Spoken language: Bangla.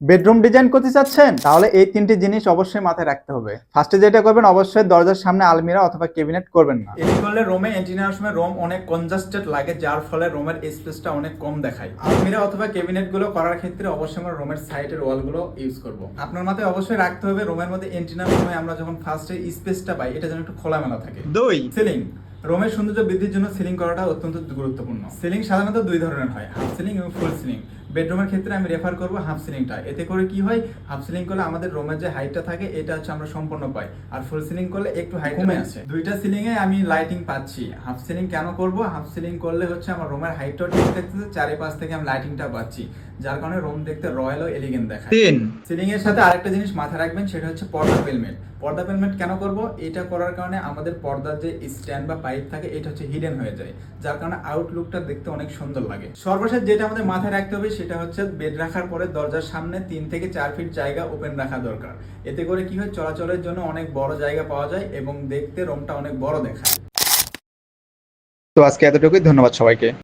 বেডরুম ডিজাইন করতে চাচ্ছেন তাহলে এই তিনটি জিনিস অবশ্যই মাথায় রাখতে হবে। ফার্স্টে যেটা করবেন অবশ্যই দরজার সামনে আলমিরা অথবা ক্যাবিনেট করবেন না। এটি করলে রোমে এন্টিনার সময় রোম অনেক কনজাস্টেড লাগে যার ফলে রোমের স্পেসটা অনেক কম দেখায়। আলমিরা অথবা ক্যাবিনেটগুলো করার ক্ষেত্রে অবশ্যই আমরা রোমের সাইডের ওয়ালগুলো ইউজ করব। আপনার মাথায় অবশ্যই রাখতে হবে রোমের মধ্যে এন্টিনার সময় আমরা যখন ফার্স্টে স্পেসটা পাই এটা যেন একটু খোলামেলা থাকে। দুই। সিলিং। রোমের সৌন্দর্য বৃদ্ধির জন্য সিলিং করাটা অত্যন্ত গুরুত্বপূর্ণ। সিলিং সাধারণত দুই ধরনের হয় হাফ সিলিং এবং ফুল সিলিং। বেডরুমের ক্ষেত্রে আমি রেফার করব হাফ সিলিংটা এতে করে কি হয়? হাফ সিলিং করলে আমাদের রুমের যে হাইটটা থাকে এটা হচ্ছে আমরা সম্পূর্ণ পাই। আর ফুল সিলিং করলে একটু হাইট কমে আসে দুইটা সিলিং এ আমি লাইটিং পাচ্ছি। হাফ সিলিং কেন করব? হাফ সিলিং করলে হচ্ছে আমার রুমের হাইটটাও ঠিক থাকতেছে চারিপাশ থেকে আমি লাইটিংটা পাচ্ছি। যার কারণে রুম দেখতে রয়্যাল ও এলিগেন্ট দেখায়। তিন। সিলিং এর সাথে আরেকটা জিনিস মাথায় রাখবেন সেটা হচ্ছে পর্দা পেলমেন্ট পর্দা পেলমেন্ট কেন করব? এটা করার কারণে আমাদের পর্দার যে স্ট্যান্ড বা পাইপ থাকে এটা হচ্ছে হিডেন হয়ে যায়। যার কারণে আউটলুকটা দেখতে অনেক সুন্দর লাগে। সর্বশেষ যেটা আমাদের মাথায় রাখতে হবে সেটা হচ্ছে বেড রাখার পরে দরজার সামনে তিন থেকে চার ফিট জায়গা ওপেন রাখা দরকার। এতে করে কি হয়, চলাচলের জন্য অনেক বড় জায়গা পাওয়া যায় এবং দেখতে রুমটা অনেক বড় দেখায়। তো আজকে এতটুকুই, ধন্যবাদ সবাইকে।